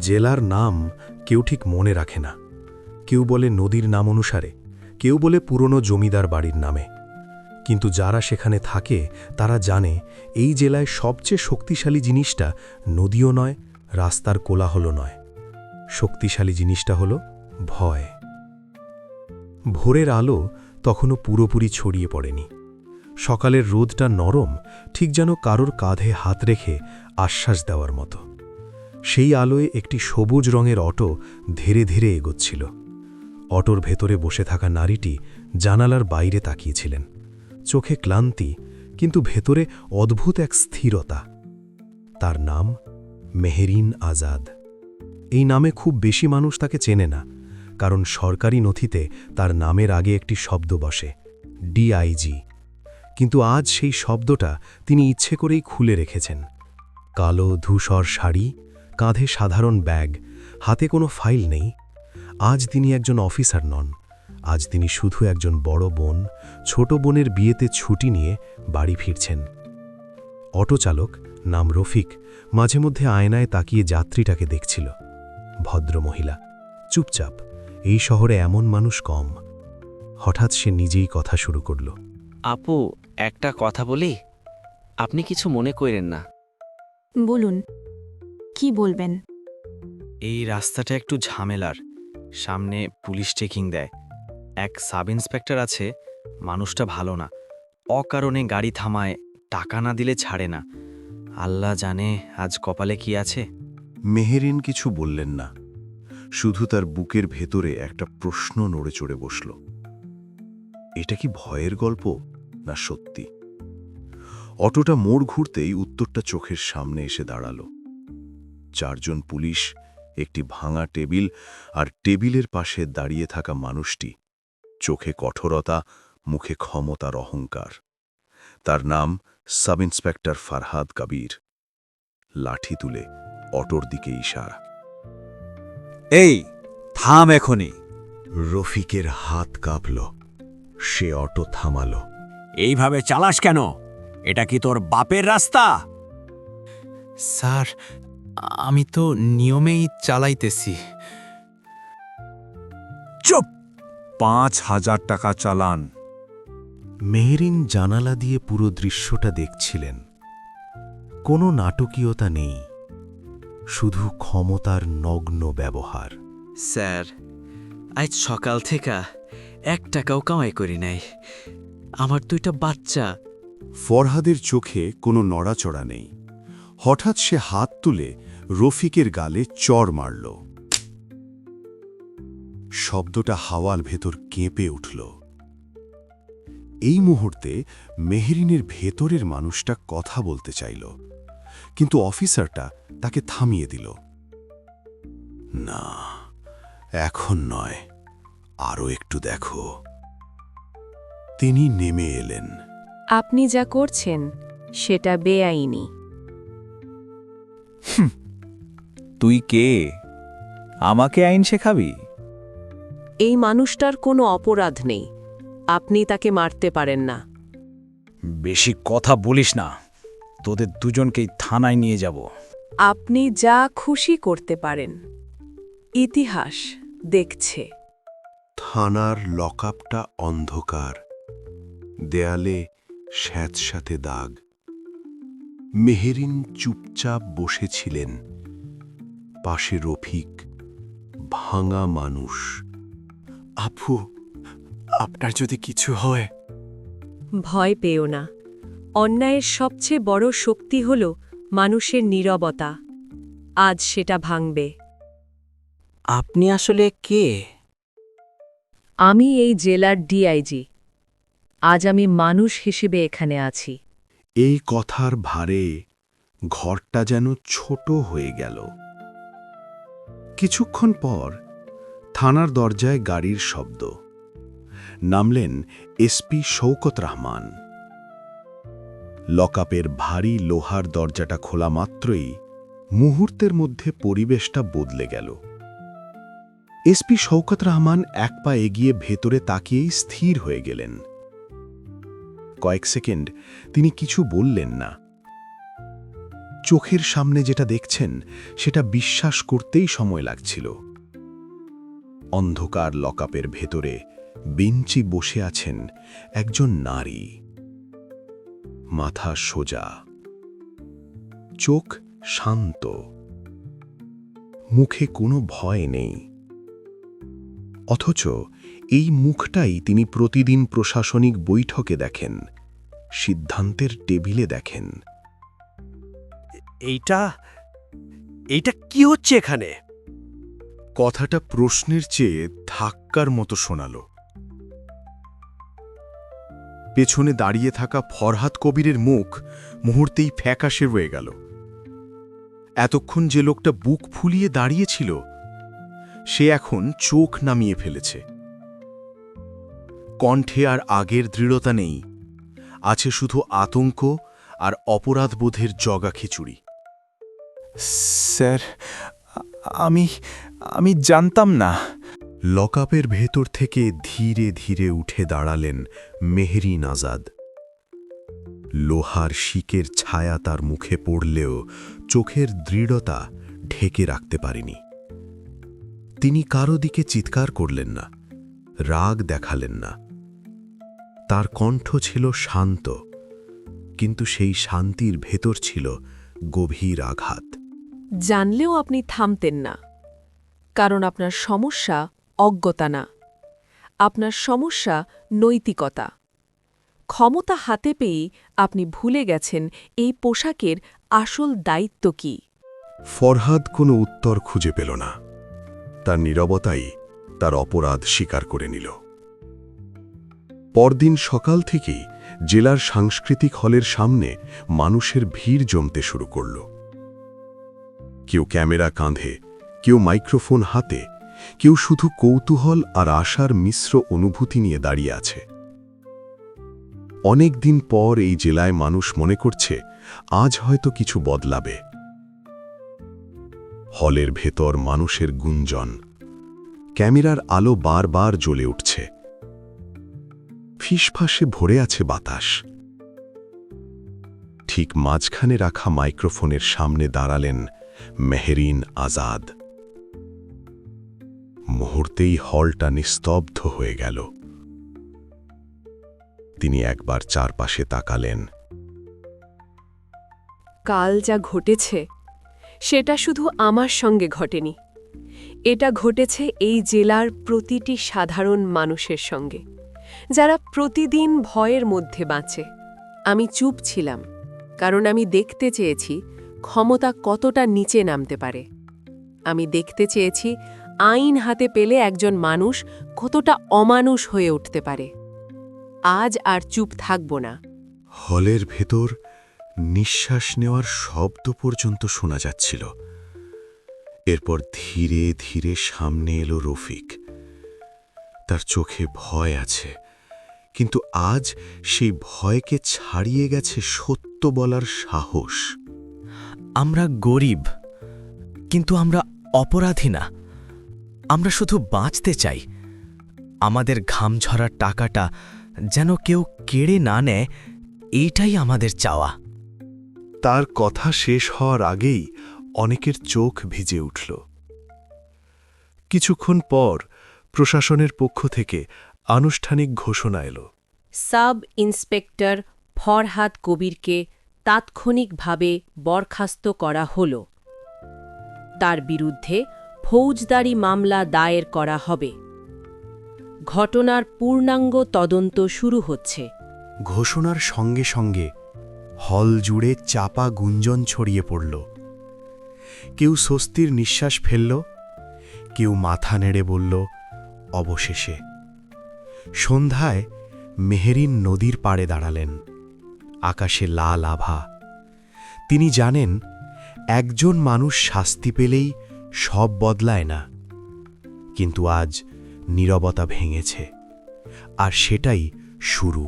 জেলার নাম কেউ ঠিক মনে রাখে না। কেউ বলে নদীর নাম অনুসারে, কেউ বলে পুরনো জমিদার বাড়ির নামে। কিন্তু যারা সেখানে থাকে, তারা জানে এই জেলায় সবচেয়ে শক্তিশালী জিনিসটা নদীও নয়, রাস্তার কোলাহল নয়। শক্তিশালী জিনিসটা হল ভয়। ভোরের আলো তখনও পুরোপুরি ছড়িয়ে পড়েনি। সকালের রোদটা নরম, ঠিক যেন কারোর কাঁধে হাত রেখে আশ্বাস দেওয়ার মতো। সেই আলোয় একটি সবুজ রঙের অটো ধীরে ধীরে এগোচ্ছিল। অটোর ভেতরে বসে থাকা নারীটি জানালার বাইরে তাকিয়েছিলেন। চোখে ক্লান্তি, কিন্তু ভেতরে অদ্ভুত এক স্থিরতা। তার নাম মেহেরিন আজাদ। এই নামে খুব বেশি মানুষ তাকে চেনে না, কারণ সরকারি নথিতে তার নামের আগে একটি শব্দ বসে, ডিআইজি। কিন্তু আজ সেই শব্দটা তিনি ইচ্ছে করেই খুলে রেখেছেন। কালো ধূসর শাড়ি কাঁধে সাধারণ ব্যাগ হাতে কোনো ফাইল নেই। আজ তিনি একজন অফিসার নন। আজ তিনি শুধু একজন বড় বোন ছোট বোনের বিয়েতে ছুটি নিয়ে বাড়ি ফিরছেন। অটো চালক নাম রফিক মাঝে মধ্যে আয়নায় তাকিয়ে যাত্রীটাকে দেখছিল। ভদ্র মহিলা চুপচাপ এই শহরে এমন মানুষ কম। হঠাৎ সে নিজেই কথা শুরু করল। আপু একটা কথা বলি? আপনি কিছু মনে করেন না। বলুন। কি বলবেন? এই রাস্তাটা একটু ঝামেলার। সামনে পুলিশ চেকিং দেয়। এক সাব ইন্সপেক্টর আছে মানুষটা ভালো না। অকারণে গাড়ি থামায় টাকা না দিলে ছাড়ে না। আল্লাহ জানে আজ কপালে কি আছে। মেহেরিন কিছু বললেন না। শুধু তার বুকের ভেতরে একটা প্রশ্ন নড়ে চড়ে বসল। এটা কি ভয়ের গল্প না সত্যি? অটোটা মোড় ঘুরতেই উত্তরটা চোখের সামনে এসে দাঁড়াল। চারজন পুলিশ একটি ভাঙা টেবিল আর টেবিলের পাশে দাঁড়িয়ে থাকা মানুষটি। চোখে কঠোরতা মুখে ক্ষমতার অহংকার। তার নাম সাব ইন্সপেক্টর ফারহাদ কবির। লাঠি তুলে অটোর দিকে ইশারা। এই থাম এখনই। রফিকের হাত কাঁপল। সে অটো থামালো। এইভাবে চালাস কেন? এটা কি তোর বাপের রাস্তা? স্যার আমি তো নিয়মেই চালাইতেছি। চুপ! পাঁচ হাজার টাকা চালান। মেহেরিন জানালা দিয়ে পুরো দৃশ্যটা দেখছিলেন। কোনো নাটকীয়তা নেই। শুধু ক্ষমতার নগ্ন ব্যবহার। স্যার আজ সকাল থেকে এক টাকাও কামাই করি নাই। আমার দুইটা বাচ্চা। ফরহাদের চোখে কোনো নড়াচড়া নেই। হঠাৎ সে হাত তুলে রফিকের গালে চর মারল। শব্দটা হাওয়াল ভেতর কেঁপে উঠল। এই মুহূর্তে মেহরিনের ভেতরের মানুষটা কথা বলতে চাইল, কিন্তু অফিসারটা তাকে থামিয়ে দিল। না, এখন নয় আরও একটু দেখো। তিনি নেমে এলেন। আপনি যা করছেন, সেটা বেআইনি। তুই কে? আমাকে আইন শেখাবি? এই মানুষটার কোনো অপরাধ নেই। আপনি তাকে মারতে পারেন না। বেশি কথা বলিস না। তোদের দুজনকেই থানায় নিয়ে যাব। আপনি যা খুশি করতে পারেন। ইতিহাস দেখছে। থানার লকআপটা অন্ধকার। দেয়ালে স্যাঁতস্যাঁতে দাগ। মেহেরিন চুপচাপ বসেছিলেন। পাশে রফিক ভাঙা মানুষ। আপু আপনার যদি কিছু হয়। ভয় পেও না। অন্যায়ের সবচেয়ে বড় শক্তি হল মানুষের নীরবতা। আজ সেটা ভাঙবে। আপনি আসলে কে? আমি এই জেলার ডিআইজি। আজ আমি মানুষ হিসেবে এখানে আছি। এই কথার ভারে ঘরটা যেন ছোট হয়ে গেল। কিছুক্ষণ পর থানার দরজায় গাড়ির শব্দ। নামলেন এসপি শৌকত রহমান। লকআপের ভারী লোহার দরজাটা খোলা মাত্রই মুহূর্তের মধ্যে পরিবেশটা বদলে গেল। এসপি শৌকত রহমান এক পা এগিয়ে ভেতরে তাকিয়েই স্থির হয়ে গেলেন। কয়েক সেকেন্ড তিনি কিছু বললেন না। চোখের সামনে যেটা দেখছেন, সেটা বিশ্বাস করতেই সময় লাগছিল। অন্ধকার লকআপের ভেতরে বেঞ্চি বসে আছেন একজন নারী। মাথা সোজা। চোখ শান্ত। মুখে কোনো ভয় নেই। অথচ এই মুখটাই তিনি প্রতিদিন প্রশাসনিক বৈঠকে দেখেন সিদ্ধান্তের টেবিলে দেখেন। এইটা এইটা কি হচ্ছে এখানে? কথাটা প্রশ্নের চেয়ে ধাক্কার মতো শোনাল। পেছনে দাঁড়িয়ে থাকা ফরহাদ কবিরের মুখ মুহূর্তেই ফ্যাকাশে রয়ে গেল। এতক্ষণ যে লোকটা বুক ফুলিয়ে দাঁড়িয়েছিল সে এখন চোখ নামিয়ে ফেলেছে। কণ্ঠে আর আগের দৃঢ়তা নেই। আছে শুধু আতঙ্ক আর অপরাধবোধের জগা খিচুড়ি। স্যার আমি আমি জানতাম না। লকআপের ভেতর থেকে ধীরে ধীরে উঠে দাঁড়ালেন মেহরিন আজাদ লোহার শিকের ছায়া তার মুখে পড়লেও চোখের দৃঢ়তা ঢেকে রাখতে পারেনি। তিনি কারও দিকে চিৎকার করলেন না। রাগ দেখালেন না। তার কণ্ঠ ছিল শান্ত কিন্তু সেই শান্তির ভেতর ছিল গভীর আঘাত। জানলেও আপনি থামতেন না কারণ আপনার সমস্যা অজ্ঞতা না। আপনার সমস্যা নৈতিকতা। ক্ষমতা হাতে পেয়েই আপনি ভুলে গেছেন এই পোশাকের আসল দায়িত্ব কি। ফরহাদ কোনো উত্তর খুঁজে পেল না। তার নীরবতাই তার অপরাধ স্বীকার করে নিল। পরদিন সকাল থেকেই জেলার সাংস্কৃতিক হলের সামনে মানুষের ভিড় জমতে শুরু করল। কেউ ক্যামেরা কাঁধে, কেউ মাইক্রোফোন হাতে, কেউ শুধু কৌতূহল আর আশার মিশ্র অনুভূতি নিয়ে দাঁড়িয়ে আছে। অনেক দিন পর এই জেলায় মানুষ মনে করছে, আজ হয়তো কিছু বদলাবে। হলের ভেতর মানুষের গুঞ্জন। ক্যামেরার আলো বারবার জ্বলে উঠছে। ফিসফাসে ভরে আছে বাতাস। ঠিক মাঝখানে রাখা মাইক্রোফোনের সামনে দাঁড়ালেন মেহরিন আজাদ। মুহূর্তেই হলটা নিস্তব্ধ হয়ে গেল। তিনি একবার চারপাশে তাকালেন। কাল যা ঘটেছে, সেটা শুধু আমার সঙ্গে ঘটেনি। এটা ঘটেছে এই জেলার প্রতিটি সাধারণ মানুষের সঙ্গে। যারা প্রতিদিন ভয়ের মধ্যে বাঁচে। আমি চুপ ছিলাম, কারণ আমি দেখতে চেয়েছি ক্ষমতা কতটা নিচে নামতে পারে। আমি দেখতে চেয়েছি আইন হাতে পেলে একজন মানুষ কতটা অমানুষ হয়ে উঠতে পারে। আজ আর চুপ থাকব না। হলের ভেতর নিঃশ্বাস নেওয়ার শব্দ পর্যন্ত শোনা যাচ্ছিল। এরপর ধীরে ধীরে সামনে এলো রফিক। তার চোখে ভয় আছে কিন্তু আজ সেই ভয়কে ছাড়িয়ে গেছে সত্য বলার সাহস। আমরা গরিব কিন্তু আমরা অপরাধী না। আমরা শুধু বাঁচতে চাই। আমাদের ঘাম ঝরার টাকাটা যেন কেউ কেড়ে না নেয় এইটাই আমাদের চাওয়া। তার কথা শেষ হওয়ার আগেই অনেকের চোখ ভিজে উঠল। কিছুক্ষণ পর প্রশাসনের পক্ষ থেকে আনুষ্ঠানিক ঘোষণা এলো। সাব ইন্সপেক্টর ফরহাদ কবিরকে তাৎক্ষণিকভাবে বরখাস্ত করা হল। তার বিরুদ্ধে ফৌজদারি মামলা দায়ের করা হবে। ঘটনার পূর্ণাঙ্গ তদন্ত শুরু হচ্ছে। ঘোষণার সঙ্গে সঙ্গে হল জুড়ে চাপা গুঞ্জন ছড়িয়ে পড়ল। কেউ স্বস্তির নিঃশ্বাস ফেলল, কেউ মাথা নেড়ে বলল, অবশেষে। সন্ধ্যায় মেহেরিন নদীর পাড়ে দাঁড়ালেন, আকাশে লাল আভা। তিনি জানেন, একজন মানুষ শাস্তি পেলেই সব বদলায় না। কিন্তু আজ নীরবতা ভেঙেছে, আর সেটাই শুরু।